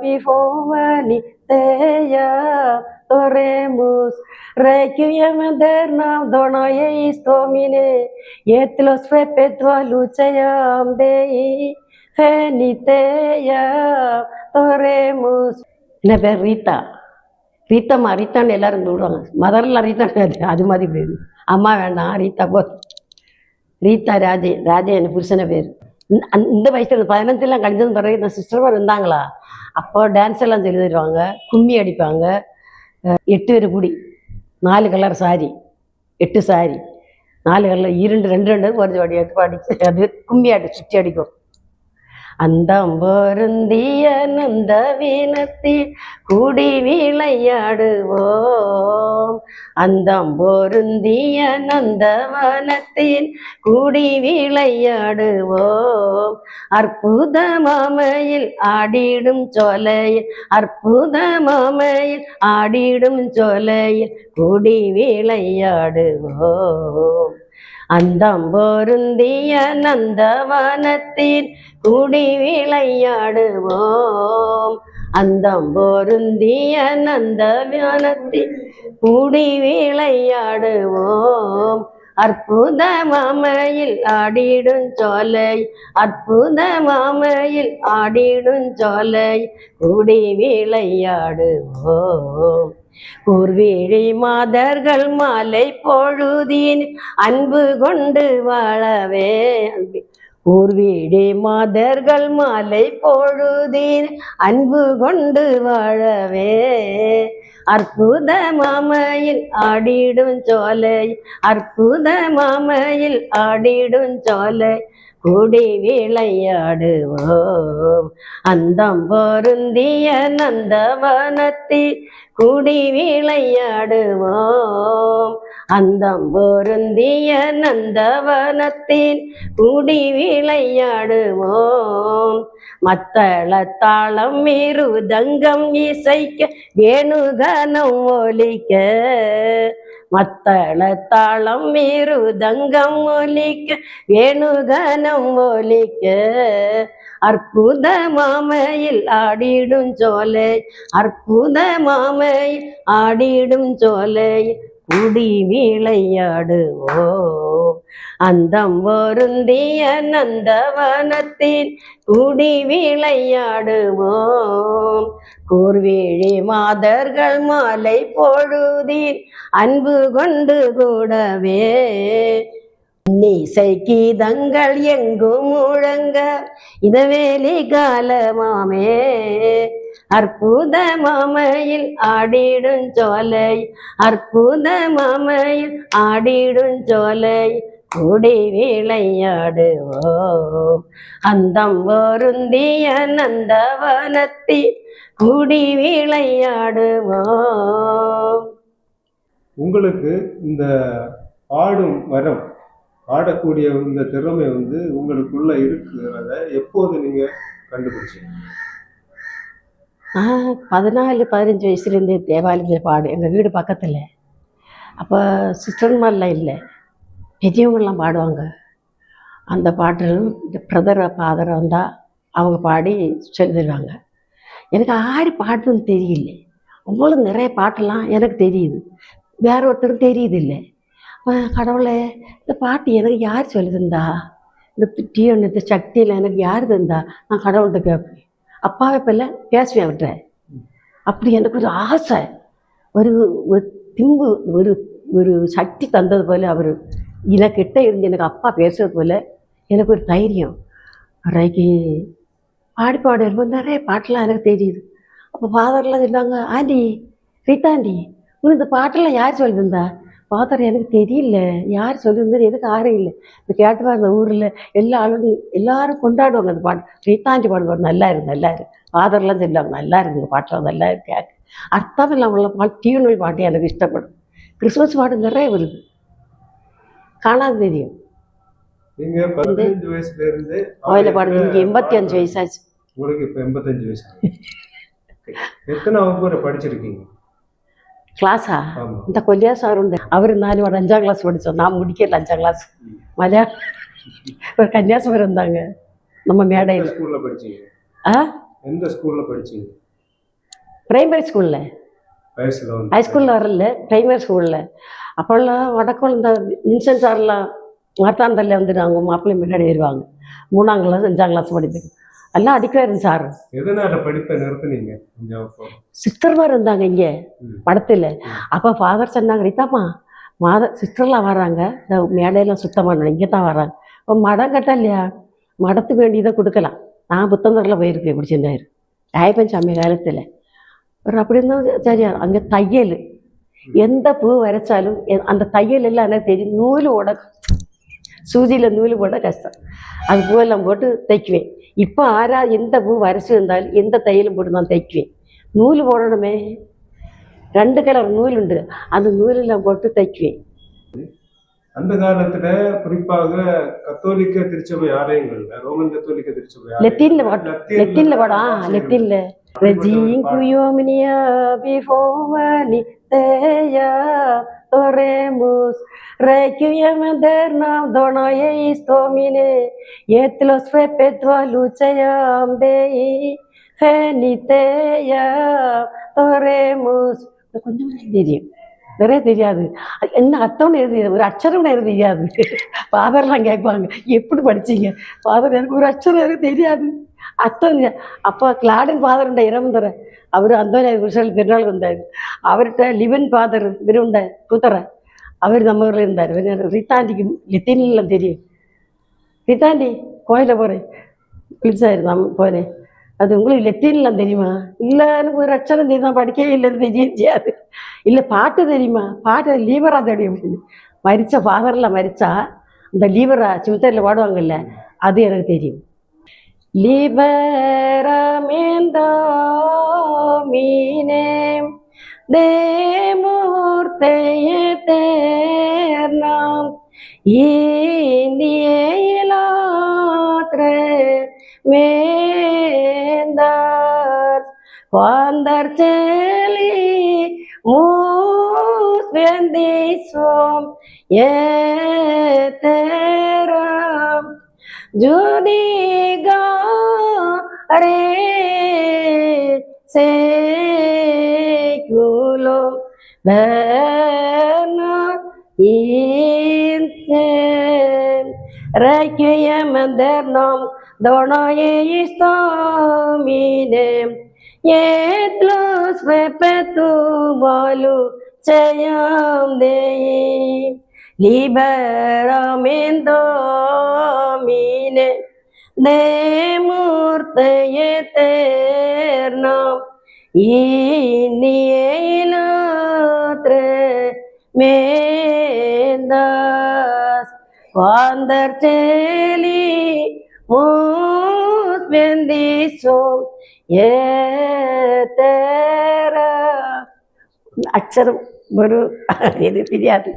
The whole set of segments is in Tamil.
bifomani teya oremus requiem eternam dona eis domine et los perpetua luceam dei feniteya oremus என்ன பேர் ரீதா ரீத்தம்மா ரீத்தான்னு எல்லாரும் கூடுவாங்க மதர்லாம் ரீத்தா கிடையாது அது மாதிரி பேர் அம்மா வேண்டாம் ரீதா போ ரீதா ராஜே ராஜே என் புருஷன பேர் இந்த- அந்த- இந்த வயசுல பதினஞ்சுலாம் கழிஞ்சது பிறகு இந்த சிஸ்டர் இருந்தாங்களா? அப்போ டான்ஸ் எல்லாம் சொல்லி தருவாங்க கும்மி அடிப்பாங்க. எட்டு பேர் கூடி நாலு கலர் சாரி எட்டு சாரி நாலு கலர் இரண்டு ரெண்டு ரெண்டு ஒரு ஜோடி எடுத்து அடிச்சு அது கும்மி அடி சுற்றி அடிக்கும். அந்தம் பொருந்திய நந்த வீணத்தில் கூடி விளையாடுவோம். அந்தம் பொருந்திய நந்தவனத்தில் கூடி விளையாடுவோம். அற்புத மாமையில் ஆடிடும் சோலையில் அற்புத மாமையில் ஆடிடும் சோலையில் கூடி விளையாடுவோம். அந்தம் பொருந்திய நந்தவனத்தில் குடி விளையாடுவோம். அந்தம் பொருந்திய நந்தவனத்தில் குடி விளையாடுவோம். அற்புத மாமையில் ஆடிடும் சோலை அற்புத மாமையில் ஆடிடும் சோலை குடி விளையாடுவோம். கூர்வீழி மாதர்கள் மாலை பொழுதின் அன்பு கொண்டு வாழவே. ஊர்வீடி மாதர்கள் மாலை பொழுதின் அன்பு கொண்டு வாழவே. அற்புத மாமையில் ஆடிடும் சோலை அற்புத மாமையில் ஆடிடும் சோலை கூடி விளையாடுவோம். அந்தம் பொருந்திய நந்தவனத்தில் கூடி விளையாடுவோம். அந்தம் பொருந்திய நந்தவனத்தில் கூடி விளையாடுவோம். மத்தள தாளம் இருதங்கம் இசைக்க வேணுகனம் ஒலிக்க மத்தள தாளம் இருதங்கம் ஒலிக்க வேணுகனம் ஒலிக்க. அற்புத மாமையில் ஆடிடும் சோலை அற்புத மாமையில் ஆடிடும் சோலை. குடி விளையாடுவோ அந்தம் வருந்திய நந்தவனத்தின் குடி விளையாடுவோம். கூர்வேழி மாதர்கள் மாலை பொழுதில் அன்பு கொண்டு கூடவே. இசை கீதங்கள் எங்கும் முழங்க இதவேலி காலமாமே. அற்புத மாமையில் ஆடிடும் சோலை அற்புத மாமையில் ஆடிடும் சோலை கூடி விளையாடுவோம். அந்தம் பொருந்திய நந்தவனத்தில் கூடி விளையாடுவோம். உங்களுக்கு இந்த ஆடும் வரம் ஆடக்கூடிய இந்த திறமை வந்து உங்களுக்குள்ள இருக்கிறத எப்போது நீங்க கண்டுபிடிச்சீங்க? பதினாலு பதினஞ்சு வயசுலேருந்தே தேவாலயத்தில் பாடு எங்கள் வீடு பக்கத்தில். அப்போ சிஸ்டர்மாரெலாம் இல்லை. பெரியவங்கள்லாம் பாடுவாங்க. அந்த பாட்டுகளும் இந்த பிரதர பாதரம் வந்தால் அவங்க பாடி சொல்லி தருவாங்க எனக்கு ஆடி பாட்டுன்னு தெரியல. அவ்வளோ நிறைய பாட்டெல்லாம் எனக்கு தெரியுது. வேற ஒருத்தரும் தெரியுது இல்லை கடவுளே இந்த பாட்டு எனக்கு யார் சொல்லி தந்தா இந்த டியூன் இந்த சக்தியில் எனக்கு யார் தந்தா? நான் கடவுள்கிட்ட கேட்பேன். அப்பாவை இப்போல்ல பேசுவேன் அவர்கிட்ட. அப்படி எனக்கு ஒரு ஆசை. ஒரு ஒரு திம்பு ஒரு ஒரு சக்தி தந்தது போல அவர் எனக்கிட்ட இருந்து எனக்கு அப்பா பேசுறது போல எனக்கு ஒரு தைரியம். அன்றைக்கு பாடி பாடி நிறைய பாட்டெல்லாம் எனக்கு தெரியுது. அப்போ ஃபாதர்லாம் சொன்னாங்க ஆண்டி ரீதாண்டி உன் இந்த பாட்டெல்லாம் யார் சொல்லியிருந்தா ஃபாதர் எனக்கு தெரியல யார் சொல்லியிருந்தது எதுக்கு ஆரும் இல்லை. இந்த கேட்டுவா அந்த ஊரில் எல்லா ஆளும் எல்லாரும் கொண்டாடுவாங்க அந்த பாட்டு. ரீதாண்டி பாடுவாங்க நல்லா இருக்கு நல்லா இருக்கு ஃபாதர்லாம் சொல்லுவாங்க நல்லா இருக்கு இந்த பாட்டெல்லாம் நல்லா இருக்கு. அர்த்தம் இல்லாமல் பாட்டு டியூனல் பாட்டு எனக்கு இஷ்டப்படும். கிறிஸ்மஸ் பாட்டு நிறைய வருது. காணாது தெரியும் கோயில பாடுது இங்கே எண்பத்தி அஞ்சு வயசாச்சு உங்களுக்கு இப்ப எண்பத்தஞ்சு வயசு. எத்தனை வகுப்பு படிச்சிருக்கீங்க கிளாஸா ஆமா இந்த கொல்லியா சார் உண்டு அவர் நாலு வாரம் அஞ்சாம் கிளாஸ் படித்தோம் நான் முடிக்கல அஞ்சாம் கிளாஸ் மலையாளம் ஒரு கன்னியாகுமரி இருந்தாங்க நம்ம மேடையில் ஸ்கூல்ல படிச்சீங்க ஆ எந்த அப்போல்லாம் வடக்குள்ள இந்த வின்சென்ட் சார்லாம் மார்த்தாந்தல்ல வந்துட்டு அவங்க மாப்பிள்ளை முன்னாடி வருவாங்க மூணாம் கிளாஸ் அஞ்சாம் கிளாஸ் படிப்பேன் எல்லாம் அடிக்குவாரு சார். சிஸ்டர்மார் இருந்தாங்க இங்கே. படத்தில். அப்போ ஃபாதர் சொன்னாங்க ரீதாம்மா மாத சிஸ்டர்லாம் வராங்க. இந்த மேடையெல்லாம் சுத்தம் பண்ணணும் இங்கே தான் வராங்க. இப்போ மடம் கட்ட இல்லையா? மடத்துக்கு வேண்டியதை கொடுக்கலாம். நான் புத்தந்தரில் போயிருக்கேன். இப்படி சொன்னார். ராயப்பன் சாமி காலத்தில். ஒரு அப்படி இருந்தால் சரியா அங்கே தையல். எந்த பூ வரைச்சாலும் அந்த தையல் எல்லாம் எனக்கு தெரியும்? நூல் போட சூதியில் நூல் போட கஷ்டம். அது பூவெல்லாம் போட்டு தைக்குவேன். இப்போ ஆரா எந்த பூ வரைச்சி இருந்தாலும் எந்த தையலும் போட்டு நான் தைக்குவேன். நூல் போடணுமே. ரெண்டு கலர் நூல் உண்டு. அந்த நூலெல்லாம் போட்டு தைக்குவேன். அந்த காலத்துல குறிப்பாக கத்தோலிக்க திருச்சபை ஆலயங்கள்ல ரோமன் கத்தோலிக்க திருச்சபை லெத்தீன்ல ஆலயங்கள்ல பாட்டு லெத்தீன்ல பாடா? லெத்தீன்ல. Regincuiomnia bifovani teia oremus requiem eternam dona eis domine et los perpetua luceam dei. Feniteia oremus கொஞ்சம் தெரியும் நிறைய தெரியாது என்ன அர்த்தம்னு எழுதி ஒரு அச்சரம் எனக்கு தெரியாது ஃபாதர்லாம் கேட்பாங்க எப்படி படிச்சீங்க ஃபாதர் எனக்கு ஒரு அச்சரம் எனக்கு தெரியாது அர்த்தம் தெரியாது. அப்போ கிளாடன் ஃபாதருண்ட இறந்துற அவர் அந்தோனிய குருசல் பெருநாள் வந்தார் அவர்கிட்ட லிவன் ஃபாதர் விருண்ட கூத்தர அவர் நம்ம ஊரில் இருந்தார் ரீதாண்டிக்கு லித்தின்லாம் தெரியும் ரீதாண்டி கோயிலில் போகிறேன் குளிச்சாரு நான் போனேன் அது உங்களுக்கு லெத்தின்லாம் தெரியுமா இல்லை எனக்கு ஒரு அச்சரம் தெரியும் நான் படிக்கவே இல்லைன்னு தெரியும் செய்யாது இல்லை பாட்டு தெரியுமா பாட்டு லீவரா தெரியும் அப்படின்னு மரிச்ச ஃபாதரில் மரிச்சா அந்த லீவரா சிவத்தரில் ലിബരമെന്തോമീനെ ദേമൂർത്തയെ തേർണം ഇന്ത്യയിലാത്രേ വേന്ദർ വന്തർ ചെലി മൂസ് വെന്തീസ്വം ഏ തേരം ജുദിഗ செலி மூஸ் வேந்தீஸ்வம் ஏத்தேரம் ஜுதிகா ரே சேகுலம் வேனா இன்சென் Requiem eternam donae istaminem et los perpetuum luceam Dei liberam in domine ദേമൂർത്തയെ തേർണം. ഇനിയത്ര മേന്ദാസ്. വാന്തർ ചേലി മൂസ്ബന്ദിസും ഏത്തേറ അക്ഷരം ഒരു തിരിയാതെ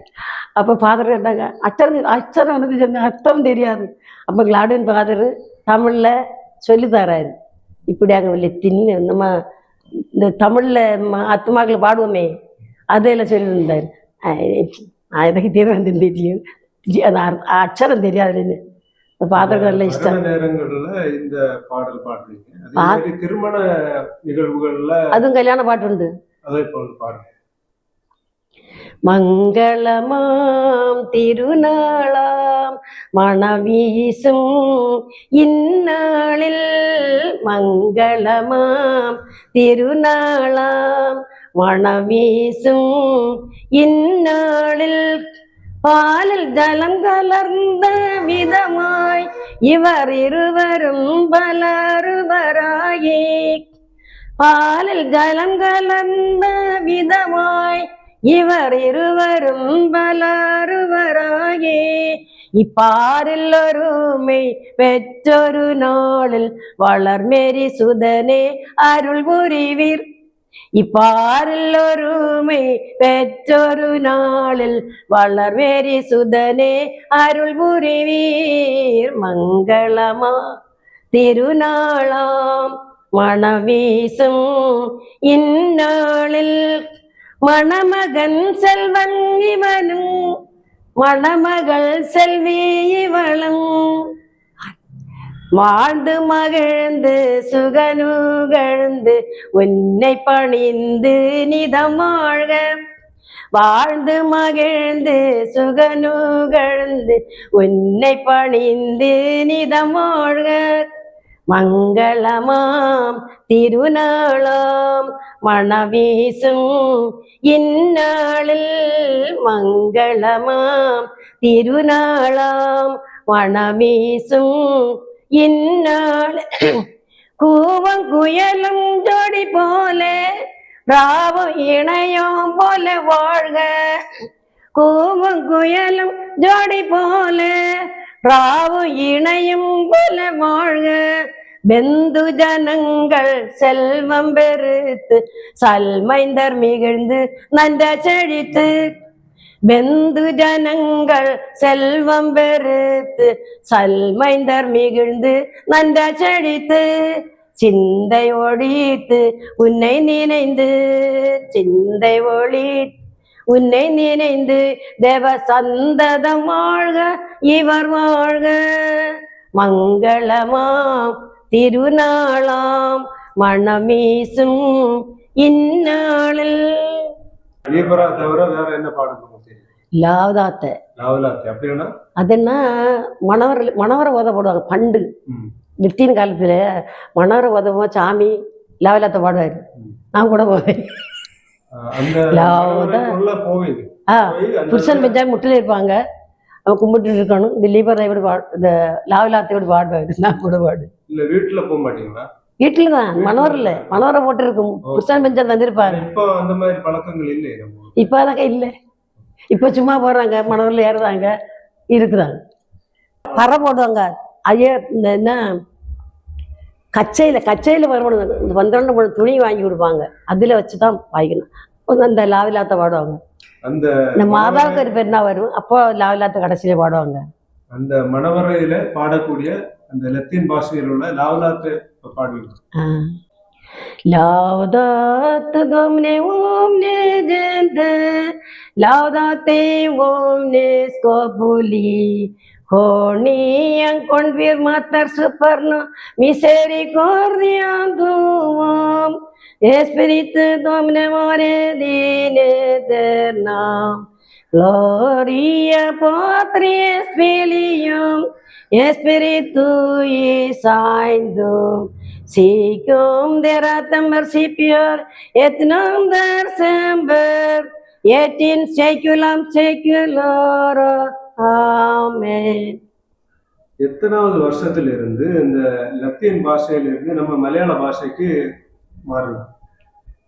எனக்கு தெரியாது அப்போ ஃபாதர் கேட்டாங்க அச்சரம் அச்சரம் வந்து சொன்ன அர்த்தம் தெரியாது. அப்போ கிளாடின் ஃபாதர் தமிழில் சொல்லி தராரு. இப்படி அங்கே லெத்தின்னு நம்ம இந்த தமிழில் அத்துமாக்கள் பாடுவோமே அதில் சொல்லியிருந்தார் எனக்கு தெரியும். தெரியும் அர்- அச்சரம் தெரியாதுன்னு. நல்ல இஷ்டம். நேரங்கள்ல இந்த பாடல் பாடுறீங்க. திருமண நிகழ்வுகள்ல அதுவும் கல்யாண பாட்டு உண்டு. அதை போல பாடுங்க மங்களமாம் திருநாளாம். மணவீசும் இந்நாளில் மங்களமாம் திருநாளாம். மணவீசும் இந்நாளில் பாலில் ஜலம் கலர்ந்த விதமாய் இவர் இருவரும் பலருவராயே. பாலில் ஜலம் கலந்த விதமாய் இவர் இருவரும் பலருவராயே இப்பாரில் ஒருமை பெற்றொரு நாளில் வளர்மேரி சுதனே அருள் புரிவீர் இப்பாரில் ஒருமை பெற்றொரு நாளில் வளர்வேரி சுதனே அருள் புரிவீர் மங்களமா திருநாளாம் மணவீசும் இந்நாளில் மணமகன் செல்வன் இவனும் மணமகள் செல்வி இவளும். வாழ்ந்து மகிழ்ந்து சுகனுகழ்ந்து உன்னை பணிந்து நிதம் வாழ்க. வாழ்ந்து மகிழ்ந்து சுகனுகழ்ந்து உன்னை பணிந்து நிதம் வாழ்க. மங்களமாம் திருநாளாம். மணவீசும் இந்நாளில் மங்களமாம் திருநாளாம். மணவீசும் இந்நாள் கூவங்குயலும் ஜோடி போல ராவும் இணையும் போல வாழ்க. கூவங்குயலும் ஜோடி போல ராவும் இணையும் போல வாழ்க. பெந்து ஜனங்கள் செல்வம் பெருத்து சல்மைந்தர் மிகுந்து நந்த செழித்து. பெந்து ஜனங்கள் செல்வம் பெருத்து சல்மைந்தர் மிகுந்து நந்த செழித்து. சிந்தை ஒழித்து உன்னை நினைந்து சிந்தை ஒழித்து உன்னை நினைந்து தேவ சந்ததம் வாழ்க இவர் வாழ்க. மங்களமாம் திருநாளாம் மணமீசும் இந்நாளில். தவிர வேற என்ன தெரியும் லாவதாத்த. அதுன்னா மணவர் மணவரை உதப்படுவாங்க பண்டு. ம். நித்தின் காலத்துல மணவரை உதவும் சாமி லாவலாத்த பாடுவாரு. நான் கூட போவேன். புருஷன் பெஞ்சா முட்டில் இருப்பாங்க. அவன் கும்பிட்டு இருக்கணும். இந்த லீபரை இப்படி பா இந்த லாவலாத்தை இப்படி பாடுவாரு நான் கூட பாடு இல்ல வீட்டுல போக மாட்டீங்களா? வீட்டுல தான். மனோரில் மனோரை போட்டு இருக்கும் புருஷன் பெஞ்சா வந்திருப்பாங்க இப்போ அந்த மாதிரி பழக்கங்கள் இல்லை. இப்போ அதாக இல்லை. இப்போ சும்மா போடுறாங்க மணவரில் ஏறுறாங்க. இருக்குறாங்க. பறை போடுவாங்க. ஐயா இந்த என்ன கச்சையில் கச்சையில் வரவணும் இந்த பன்னிரெண்டு மூணு துணி வாங்கி கொடுப்பாங்க. அதில் வச்சு தான் வாங்கிக்கணும் அந்த லாவிலாத்த பாடுவாங்க. அந்த இந்த மாதாவுக்கு ஒரு என்ன வரும். அப்போ லாவிலாத்த கடைசியில பாடுவாங்க. அந்த மணவரையில பாடக்கூடிய அந்த லத்தீன் பாஷையில் உள்ள லாவலாத்து பாடுவாங்க லாவதாத்த துவம்னே ஓம்னே ஸ்கோபுலி Corniam confirmatar superno, misericordiam tuum, Espíritu Domine more dine eternam, Gloria Patris Filium, Spiritui Sanctum, Sicum deratem mercipior, et non der semper, et in seculum seculora. Amen. எத்தனாவது வருஷத்துல இருந்து இந்த லத்தீன் பாஷையில இருந்து நம்ம மலையாள பாஷைக்கு மாறணும்.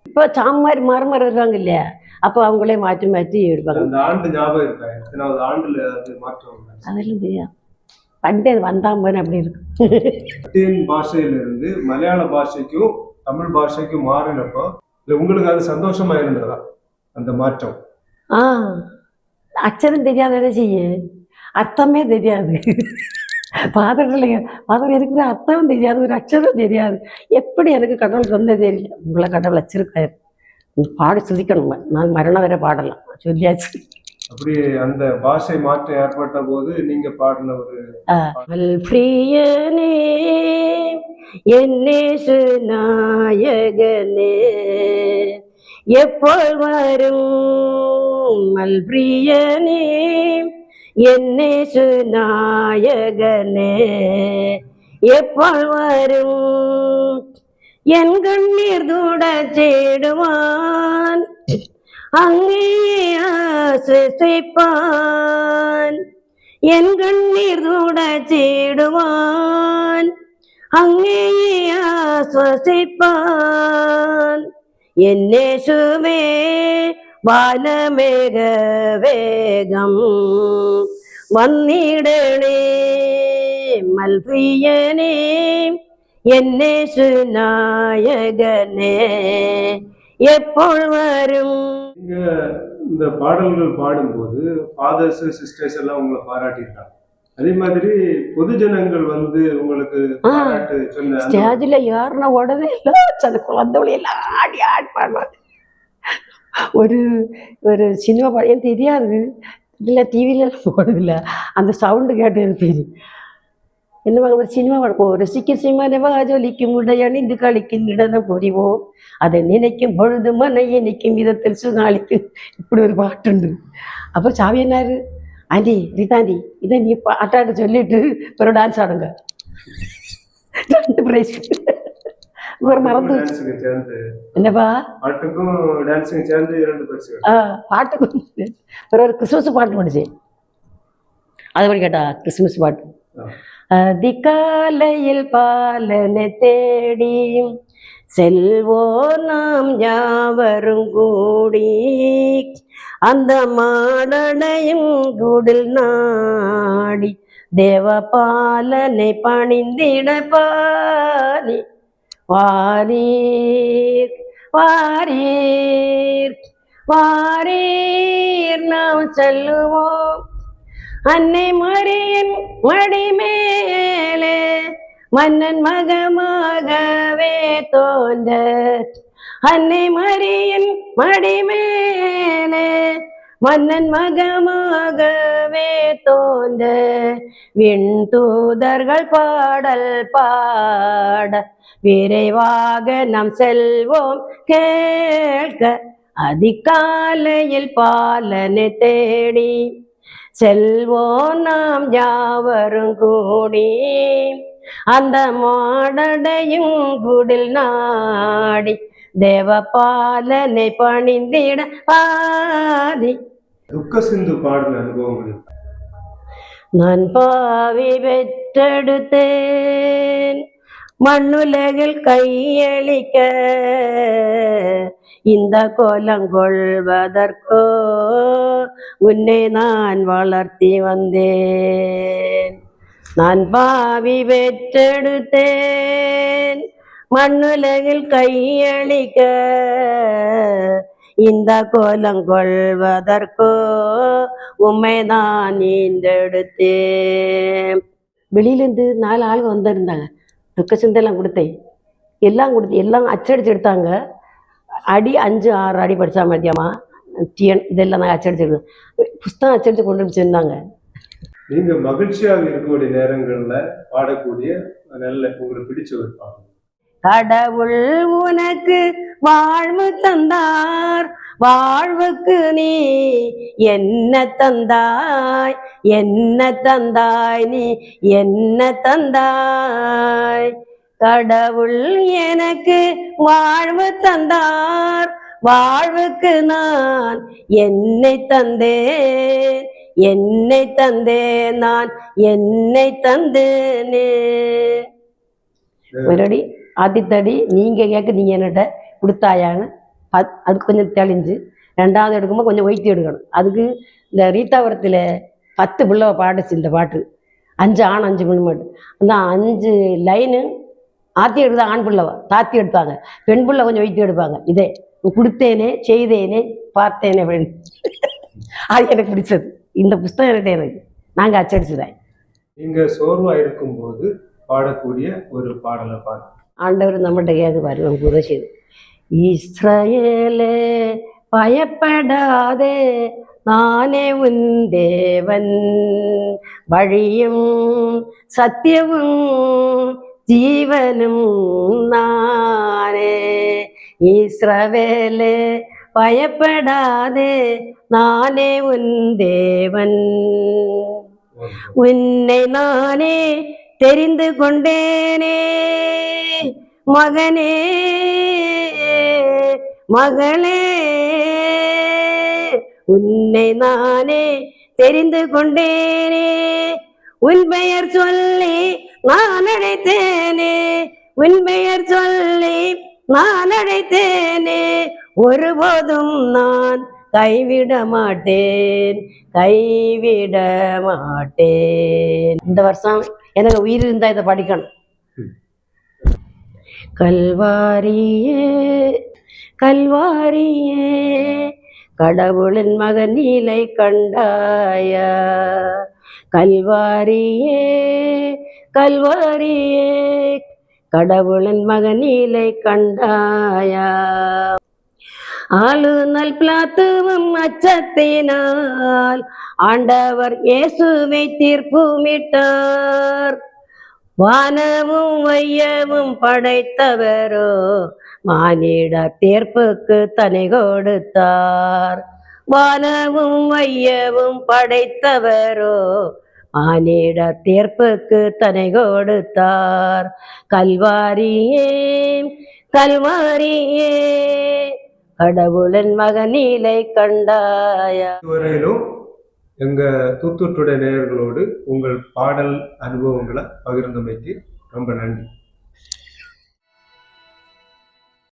இப்போ சாமாரி மரமர் இருக்காங்க இல்லையா? அப்போ அவங்களே மாற்றி மாற்றி எடுப்பாங்க. அந்த ஆண்டு ஞாபகம் இருக்கா? எத்தனாவது ஆண்டுல அது மாற்றம்? அதெல்லாம் தெரியாது பண்டே வந்தாம்பன்னு அப்படி இருக்கு. லத்தீன் பாஷையில இருந்து மலையாள பாஷைக்கும் தமிழ் பாஷைக்கும் மாறினப்போ இல்ல உங்களுக்கு அது சந்தோஷமா இருந்ததா? அந்த மாற்றம். ஆ. அச்சரம் தெரியாத என்ன செய்ய அர்த்தமே தெரியாது பாதத்தில் பாதம் இருக்கிற அர்த்தம் தெரியாது ஒரு அச்சரம் தெரியாது எப்படி எனக்கு கடவுள் சொன்னது தெரியல உங்களை கடவுள் வச்சிருக்காரு பாடி சுதிக்கணும் நான் மரணம் வரை பாடலாம் சொல்லியாச்சு அப்படி அந்த பாஷை மாற்றம் ஏற்பட்ட போது நீங்க பாடின ஒரு பிரியனே நாயகனே எப்போல் வரும் மல்பிரியனே? என்னேசு நாயகனே எப்போல் வரும்? என் கண்ணீர் தூட தேடுவான் அங்கேயே ஆசிரிப்பான் என் கண்ணீர் கூட தேடுவான் அங்கேயே ஆஸ்வசிப்பான் என்னேசுவே வானமேக வேகம். வந்திடனே மல்பியனே என்னேசு நாயகனே எப்போல் வரும்? இந்த பாடல்கள் பாடும்போது ஃபாதர்ஸ் சிஸ்டர்ஸ் எல்லாம் உங்களை பாராட்டியிருக்காங்க. அதே மாதிரி பொதுஜனங்கள் வந்து உங்களுக்கு ஸ்டேஜில் ஏறின உடனே எல்லாம் அந்த குழந்தைகளை எல்லாம் ஆடி ஆடி பாடுவாங்க. ஒரு ஒரு சினிமா படம் தெரியாது. இல்லை டிவியில போடுதில்ல அந்த சவுண்டு கேட்டு தெரியும் என்ன ஒரு சினிமா பார்ப்போம் ரசிக்க சிம்மனவா ஜொலிக்கும் உடையணிந்து களிக்கும் நடனம் புரிவோம் அதை நினைக்கும் பொழுது மன இனிக்கும் விதத்தில் சுகாலிக்கும் இப்படி ஒரு பாட்டுண்டு அப்போ சாவி என்னாரு? ஆண்டி ரீதாண்டி இதை நீ பாட்டாட்ட சொல்லிட்டு பிறகு டான்ஸ் ஆடுங்க. ரெண்டு பிரைஸ் ஒரு மறந்து. என்னப்பா? பாட்டுக்கும் டான்ஸுக்கும் சேர்ந்து இரண்டு பரிசு ஆ பாட்டுக்கு வந்து பிறகு ஒரு கிறிஸ்மஸ் பாட்டு படிச்சேன் அது மாதிரி கேட்டா கிறிஸ்மஸ் பாட்டு. அதிகாலையில் பாலனை தேடியும் செல்வோ நாம் யாவரும் கூடி. அந்த மாடனையும் குடில் நாடி தேவ பாலனை பணிந்திட பாரி வாரீர் வாரீர் வாரீர் நாம் செல்லுவோம். அன்னை மறியின் மடிமேலே மன்னன் மகமாகவே தோன்ற அன்னை மரியன் மடிமேலே மன்னன் மகமாகவே தோன்ற விண் தூதர்கள் பாடல் பாட விரைவாக நாம் செல்வோம் கேட்க அதிகாலையில் பாலனை தேடி செல்வோம் நாம் யாவரும் கூடி அந்த மாடடையும் குடில் நாடி தேவ பாலனை பணிந்திட பாதி துக்க சிந்து பாடின அனுபவங்கள் இருக்கு. நான் பாவி பெற்றெடுத்தேன் மண்ணுலகில் கையளிக்க இந்த கோலம் கொள்வதற்கோ உன்னை நான் வளர்த்தி வந்தேன் நான் பாவி பெற்றெடுத்தேன் மண்ணுலகில் கையளிக்க இந்த கோலம் கொள்வதற்கோ உம்மை நான் ஈண்டெடுத்தேன் வெளியிலேருந்து நாலு ஆளுங்க வந்திருந்தாங்க. துக்க சிந்தையெல்லாம் கொடுத்தேன். எல்லாம் கொடுத்து எல்லாம் அச்சடிச்சு எடுத்தாங்க. அடி அஞ்சு ஆறு அடி படித்தா மதியமா? டிஎன் இதெல்லாம் நாங்கள் அச்சடிச்சு எடுத்தோம் புஸ்தகம் அச்சடிச்சு கொண்டு வச்சிருந்தாங்க நீங்க மகிழ்ச்சியாக இருக்கக்கூடிய நேரங்கள்ல பாடக்கூடிய நல்ல உங்களுக்கு பிடிச்ச ஒரு பாடல். கடவுள் உனக்கு வாழ்வு தந்தார். வாழ்வுக்கு நீ என்ன தந்தாய்? என்ன தந்தாய் நீ? என்ன தந்தாய்? கடவுள் எனக்கு வாழ்வு தந்தார். வாழ்வுக்கு நான் என்னை தந்தேன். என்னை தந்தேன் நான் என்னை தந்தேனே. மறுபடி ஆத்தித்தடி நீங்கள் கேட்குதீங்க என்னட்ட கொடுத்தாயான்னு அது அது கொஞ்சம் தெளிஞ்சு ரெண்டாவது எடுக்கும்போது கொஞ்சம் ஒய்த்தி எடுக்கணும். அதுக்கு இந்த ரீதாபுரத்தில் பத்து பிள்ளை பாடுச்சு இந்த பாட்டு. அஞ்சு ஆண் அஞ்சு பெண் மட்டும். அந்த அஞ்சு லைனு ஆத்தி எடுத்தா ஆண் பிள்ளைவா? தாத்தி எடுப்பாங்க. பெண் பிள்ளை கொஞ்சம் ஒய்த்தி எடுப்பாங்க. இதே கொடுத்தேனே செய்தேனே பார்த்தேனே அப்படின்னு. அது எனக்கு பிடிச்சது. இந்த புஸ்தகம் என்கிட்ட எனக்கு. நாங்கள் அச்சடிச்சுதான். நீங்கள் சோர்வாக இருக்கும்போது பாடக்கூடிய ஒரு பாடலை பாடு ஆண்டவர் நம்மகிட்ட கேட்குவாரு நமக்கு உதவி செய்து இஸ்ரவேலே பயப்படாதே நானே உன் தேவன் வழியும் சத்தியமும் ஜீவனும் நானே இஸ்ரவேலே பயப்படாதே நானே உன் தேவன் உன்னை நானே தெரிந்து கொண்டேனே மகனே மகளே உன்னை நானே தெரிந்து கொண்டேனே. உன் பெயர் சொல்லி நான் அழைத்தேனே. உன் பெயர் சொல்லி நான் அழைத்தேனே. ஒருபோதும் நான் கைவிட மாட்டேன் கைவிட மாட்டேன். இந்த வருஷம் எனக்கு உயிர் இருந்தா இதை படிக்கணும். கல்வாரியே கல்வாரியே கடவுளின் மகன் நீலை கண்டாயா. கல்வாரியே கல்வாரியே கடவுளின் மகன் நீலை கண்டாயா. ஆளுநல் பிளாத்துவும் அச்சத்தினால் ஆண்டவர் இயேசுவை தீர்ப்புமிட்டார். வானமும் வையமும் படைத்தவரோ மானிட தீர்ப்புக்கு தனி கொடுத்தார். வானமும் வையமும் படைத்தவரோ மானிட தீர்ப்புக்கு தனி கொடுத்தார். கல்வாரியே கல்வாரியே கடவுளின் மகனிலை கண்டாயா. எங்கள் எங்க தூத்துட்டுடைய நேயர்களோடு உங்கள் பாடல் அனுபவங்களை பகிர்ந்தமைக்கு ரொம்ப நன்றி.